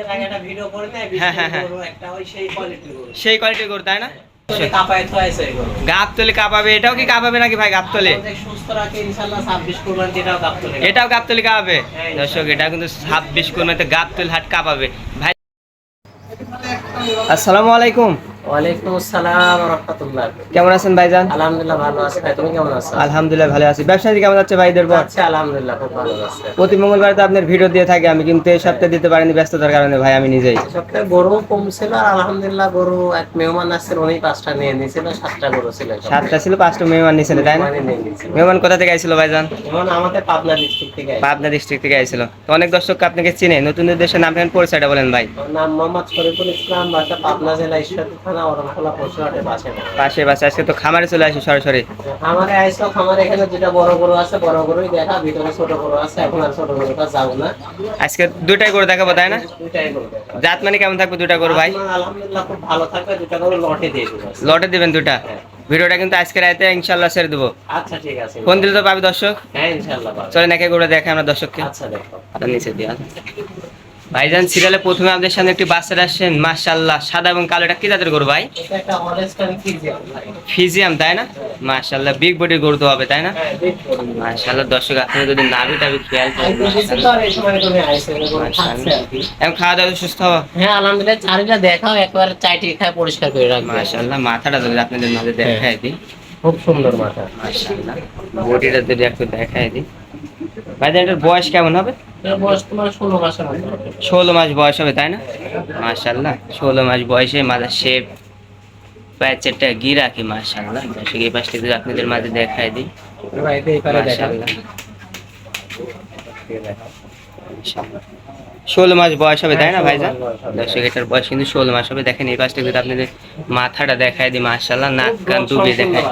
ঈদের আগে একটা ভিডিও করে নেয় হ্যাঁ, হ্যাঁ। একটা ওই সেই কোয়ালিটির গরু সেই কোয়ালিটির গরু তাই না? গাবতলি কাঁপাবে এটাও কি কাঁপাবে নাকি ভাই গাবতলি? আমাদের সুস্থ রাখে ইনশাআল্লাহ 26 কুরবান যেটাও কাপতলে এটাও গাবতলি কাঁপাবে? হ্যাঁ, দর্শক এটা কিন্তু ছাব্বিশ কোরবানিতে গাবতলি হাট কাঁপাবে। ভাই আসসালামু আলাইকুম। ওয়ালাইকুম আসসালাম রাহমাতুল্লাহ। কেমন আছেন ভাইজান? আলহামদুলিল্লাহ ভালো আছি। ভাই তুমি কেমন আছো? আলহামদুলিল্লাহ ভালো আছি। ব্যবসা কেমন যাচ্ছে ভাইদের বল আচ্ছা আলহামদুলিল্লাহ খুব ভালো আছে প্রতি মঙ্গলবার তো আপনার ভিডিও দিয়ে থাকি আমি কিন্তু এই সপ্তাহে দিতে পারিনি ব্যস্ততার কারণে ভাই আমি নিজেই। সপ্তাহে গরু কম ছিল আর আলহামদুলিল্লাহ গরু এক মেহমান আসছিল উনি পাঁচটা নিয়ে নিয়েছিল সাতটা গরু ছিল সাতটা ছিল পাঁচটা মেহমান নিয়েছিল তাই না। মেহমান কোথা থেকে আইছিল ভাইজান? মেহমান আমাদের পাবনা ডিস্ট্রিক্ট থেকে। পাবনা ডিস্ট্রিক্ট থেকে আইছিল। তো অনেক দর্শক আপনাকে চিনে নতুন দেশের নাম পরিচয়টা বলেন ভাই। নাম মোহাম্মদ শরীফুল ইসলাম বাসা পাবনা জেলা ঈশ্বরদী থানা। পশুহাটের পাশে পাশে পাশে আজকে তো খামারে চলে আসি সরাসরি খামারে আইসো খামারে এখানে যেটা বড় গরু আছে বড় গরুই দেখা ভিতরে ছোট গরু আছে এখন আর ছোট গরুটা যাব না। আজকে দুটাই করে দেখাবো তাই না? দুইটাই গরু জাত মানে কেমন থাকবে দুটা করে ভাই? আলহামদুলিল্লাহ খুব ভালো থাকবে দুটা গরু লটে দিয়ে দেবো। লটে দিবেন দুটা হ্যাঁ। ভিডিওটা কিন্তু আজকে রাতে ইনশাল্লাহ ছেড়ে দেবো। আচ্ছা ঠিক আছে। ফোন দিলে তো পাবে দর্শক। হ্যাঁ ইনশাআল্লাহ। চলেন একে করে দেখে আমরা দর্শককে। আচ্ছা দেখো। আর নিচে দিয়ে ভাইজান সিরিয়ালে প্রথমে আপনাদের সামনে একটি বাচ্চা আসছেন মাশাল্লাহ সাদা এবং কালো এটা কি জাতের গরু ভাই? এটা একটা অরেস্টান ফিজিয়াম তাই না? মাশাল্লাহ বিগ বডির গরু তো হবে তাই না? হ্যাঁ মাশাল্লাহ দর্শক আপনি যদি নাভি টাভি খেয়াল খাচ্ছে এখন খাওয়া দাওয়া সুস্থ হওয়া? হ্যাঁ আলহামদুলিল্লাহ চারিটা দেখাও একবার চাইটি খায় পরিষ্কার করে রাখবে। মাশাল্লাহ মাথাটা যদি আপনাদের মাঝে দেখাই দিই। খুব সুন্দর মাথা। মাশাল্লাহ বডিটা যদি একটু দেখাই দিই। ভাইজান এটার বয়স কেমন হবে? ষোলো মাস বয়স হবে তাই না? মাশাল্লাহ ষোলো মাস বয়সে মাদার শেপ প্যাচেরটা গিয়ে রাখি মাশাল্লাহ এই পাশটা যদি আপনাদের মাঝে দেখায় দিই। মাশাল্লাহ ষোলো মাস বয়স হবে তাই না ভাই ভাইজান? দর্শক এটার বয়স কিন্তু ষোলো মাস হবে। দেখেন এই পাশটা কিন্তু আপনাদের মাথাটা দেখায় দিই মাশাল্লাহ নাক কান ডুবিয়ে দেখায়।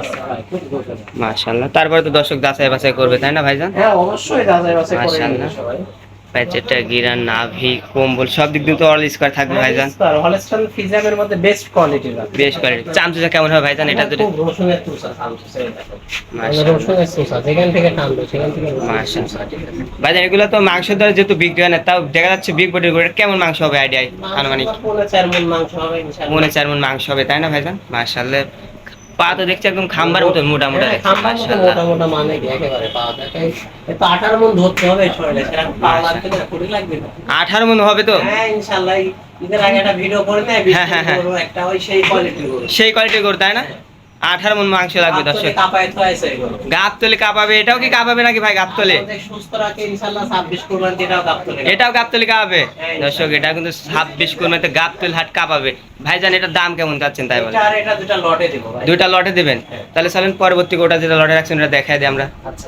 মাশাল্লাহ তারপরে তো দর্শক যাচাই বাছাই করবে তাই না ভাইজান? হ্যাঁ প্যাচেরটা গিরা নাভি কম্বল সব দিক দিয়ে তো অল স্কোয়ার থাকবে ভাইজান। হ্যাঁ, হলস্টাইন ফিজিয়ামের মধ্যে বেস্ট আছে। বেশ কোয়ালিটি কেমন হবে ভাইজান? এটা রসুনের চামচুসা। রসুনের তুষা, যেখান থেকে টানবে সেখান থেকে মাশাআল্লাহ। ভাইজান এগুলো তো মাংস দ্বারা যেহেতু বিক্রি হয় না তাও দেখা যাচ্ছে বিগ বডির গরু কেমন মাংস হবে? আইডিয়া আনুমানিক। মাংস পৌনে চার মণ মাংস হবে ইনশাআল্লাহ। মনে চার মন মাংস হবে তাই না ভাইজান? মাশাআল্লাহ। পা তো দেখছি একদম খাম্বার মতন মোটা মোটা হ্যাঁ, খাম্বার মোটা মোটা মানে কি একেবারে তো 18 মণ ধরতে হবে শরীরে, সেরকম পাওয়া লাগবে না, কুড়ি লাগবে না। আঠারো মন হবে তো হ্যাঁ, ইনশাল্লাহ ঈদের আগে একটা ভিডিও করে নেয়, হ্যাঁ, হ্যাঁ, হ্যাঁ। একটা ওই সেই কোয়ালিটির গরু। সেই কোয়ালিটির গরু তাই না আঠারো মন মাংস লাগবে দর্শক। গরু। গাবতলি কাঁপাবে এটাও কি কাঁপাবে নাকি ভাই গাবতলি তোলে এটাও রাখে ইনশাআল্লাহ 26 কুরবান যেটাও গাবতলী। এটাও গাবতলি কাঁপাবে? হ্যাঁ, দর্শক এটা কিন্তু ছাব্বিশ কোরবানিতে গাবতলি হাট কাঁপাবে। ভাইজান এটার দাম কেমন চাচ্ছেন তাই বলে দুইটা লটে দিবেন? হ্যাঁ। তাহলে চলেন পরবর্তী গোটা যেটা লটে রাখছেন ওটা দেখাই দিই আমরা। আচ্ছা।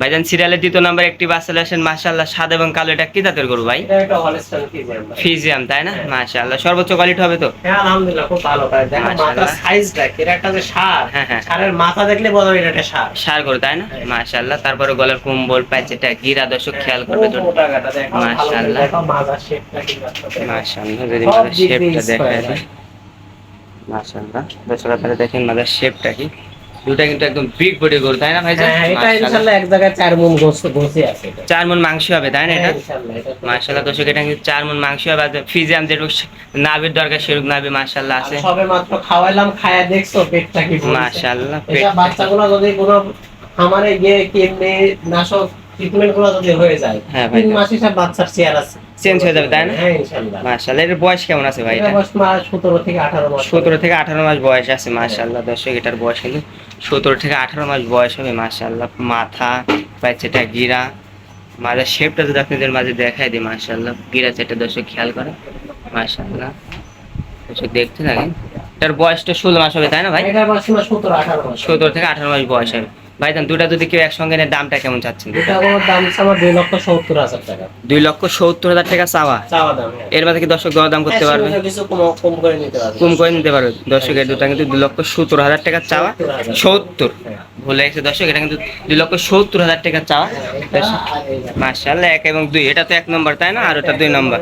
ভাইজান সিরিয়ালের দ্বিতীয় নাম্বার একটি বাচ্চা আসেন মাশাআল্লাহ সাদা এবং কালো এটা কি জাতের গরু ভাই? ফিজিয়াম তাই না? মাশাআল্লাহ সর্বোচ্চ কোয়ালিটি হবে তো? হ্যাঁ আলহামদুলিল্লাহ খুব ভালো ভাই। দেখো মাশাআল্লাহ। সাইজ দেখ এটা একটা যে সার। হ্যাঁ, হ্যাঁ। সারের মাথা দেখলে বোঝা এটা একটা সার। সার গরু তাই না? হ্যাঁ। মাশাআল্লাহ তারপরে গলার কম্বল প্যাচেটা গিরা দর্শক খেয়াল করবে তো? মাশাআল্লাহ। মাথার মাশাআল্লাহ যদি শেপটা মাশাআল্লাহ দর্শক আপনারা দেখেন মাদার শেপটা কি? দুটা কিন্তু একদম বিগ বডি গরু তাই না ভাই হ্যাঁ এটা ইনশাআল্লাহ এক জায়গায় চার মন গোস্ত গোছে আছে চার মন মাংস হবে তাই না এটা? হ্যাঁ, ইনশাআল্লাহ এটা তো- মাশাআল্লাহ দর্শক এটা কিন্তু চার মন মাংস হবে আর ফিজিয়াম যেটুকু নাভির দরকার সেরকম নাভি মাশাআল্লাহ আছে। সবে মাত্র খাওয়াইলাম খায়া দেখছ পেটটা কি। মাশাআল্লাহ এটা বাচ্চাগুলো যদি কোনো খামারে গিয়ে কেমনে নাশক ট্রিটমেন্টগুলো যদি হয়ে যায় হ্যাঁ ভাই। তিন মাসে সব বাচ্চার চেয়ার আছে। চেঞ্জ হয়ে যাবে তাই না? হ্যাঁ ইনশাআল্লাহ এর বয়স কেমন আছে ভাই সতেরো থেকে আঠারো মাস সতেরো থেকে আঠারো মাস বয়স আছে মাশাআল্লাহ দর্শক এটার বয়স কিন্তু সতেরো থেকে আঠারো মাস বয়স হবে মাশাআল্লাহ মাথা প্যাচেটা গিরা মাঝে শেপটা যদি আপনাদের মাঝে দেখাই দিই মাশাআল্লাহ গিরা চেটা দর্শক খেয়াল করে মাশাআল্লাহ দর্শক দেখতে থাকেন। এটার বয়সটা ষোলো মাস হবে তাই না ভাই? সতেরো থেকে আঠারো মাস বয়স হবে। ভাইজান দুটা যদি কেউ একসঙ্গে নেয় দামটা কেমন চাচ্ছেন? এটা আমার দাম দুই লক্ষ সত্তর হাজার টাকা। দুই লক্ষ সত্তর হাজার টাকা চাওয়া? চাওয়া দাম হ্যাঁ। এর মধ্যে কি দর্শক দরদাম করতে হ্যাঁ, পারবে? কিছু কম করে নিতে পারবে। কম করে নিতে পারবে। দর্শক এর দুটা কিন্তু দুই লক্ষ সত্তর হাজার টাকা চাওয়া। 70,000 সত্তর। হ্যাঁ। ভুলে গেছে দর্শক এটা কিন্তু দুই লক্ষ সত্তর হাজার টাকা চাওয়া। মার্শাল্লাহ এক এবং দুই। এটা তো এক নম্বর তাই না? আর ওটা দুই নম্বর।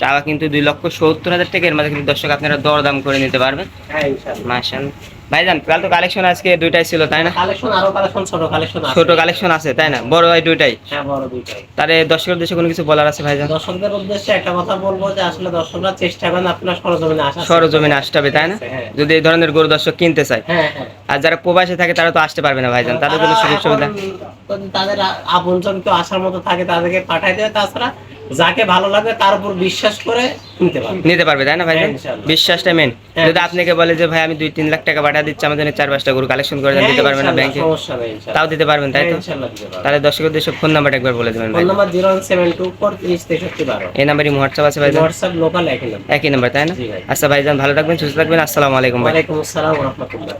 চাওয়া কিন্তু দুই লক্ষ সত্তর হাজার টাকা। এর মধ্যে কিন্তু দর্শক আপনারা দরদাম করে নিতে পারবেন। হ্যাঁ ইনশাআল্লাহ। মার্শাল ভাইজান কাল তো কালেকশন আজকে দুইটাই ছিল তাই না? কালেকশন আরও কালেকশন ছোট কালেকশন আছে। ছোট কালেকশন আছে তাই না? বড় হয় দুইটাই? হ্যাঁ বড় দুইটাই। তারে দর্শকদের উদ্দেশ্যে কোনো কিছু বলার আছে ভাইজান? দর্শকদের উদ্দেশ্যে একটা কথা বলব যে আসলে দর্শকরা চেষ্টা করেন আপনার সরজমিনে আসা সরজমিনে আসতে হবে তাই না? হ্যাঁ। যদি এই ধরনের গরু দর্শক কিনতে চায়। হ্যাঁ হ্যাঁ। আর যারা প্রবাসে থাকে তারা তো আসতে পারবে না ভাইজান। তাদের জন্য সুযোগ সুবিধা? তাদের আপনজন কেউ আসার মতো থাকে তাদেরকে পাঠাই দেবে। তাছাড়া যাকে ভালো লাগবে তার উপর বিশ্বাস করে নিতে পারবে। নিতে পারবে তাই না ভাইজান? হ্যাঁ, বিশ্বাসটা মেন হ্যাঁ, যদি আপনাকে বলে যে ভাই আমি দুই তিন লাখ টাকা পাঠা দিচ্ছি আমাদের চার পাঁচটা গরু কালেকশন করে হ্যাঁ, দিতে পারবেন না ব্যাংকে। তাও দিতে পারবেন তাই তো? পারব। তাহলে দর্শকের উদ্দেশ্যে ফোন নাম্বারটা একবার বলে দেবেন phone number zero seven two four ত্রিশ তেষট্টি বারো। এই নাম্বারই হোয়াটসঅ্যাপ আছে ভাইজান? হোয়াটসঅ্যাপ লোকাল একই নাম্বার। একই নাম্বার তাই না? ভাই। আচ্ছা ভাইজান ভালো থাকবেন সুস্থ থাকবেন আসসালামু আলাইকুম ভাই। আসসালাম রহমতুল্লাহ।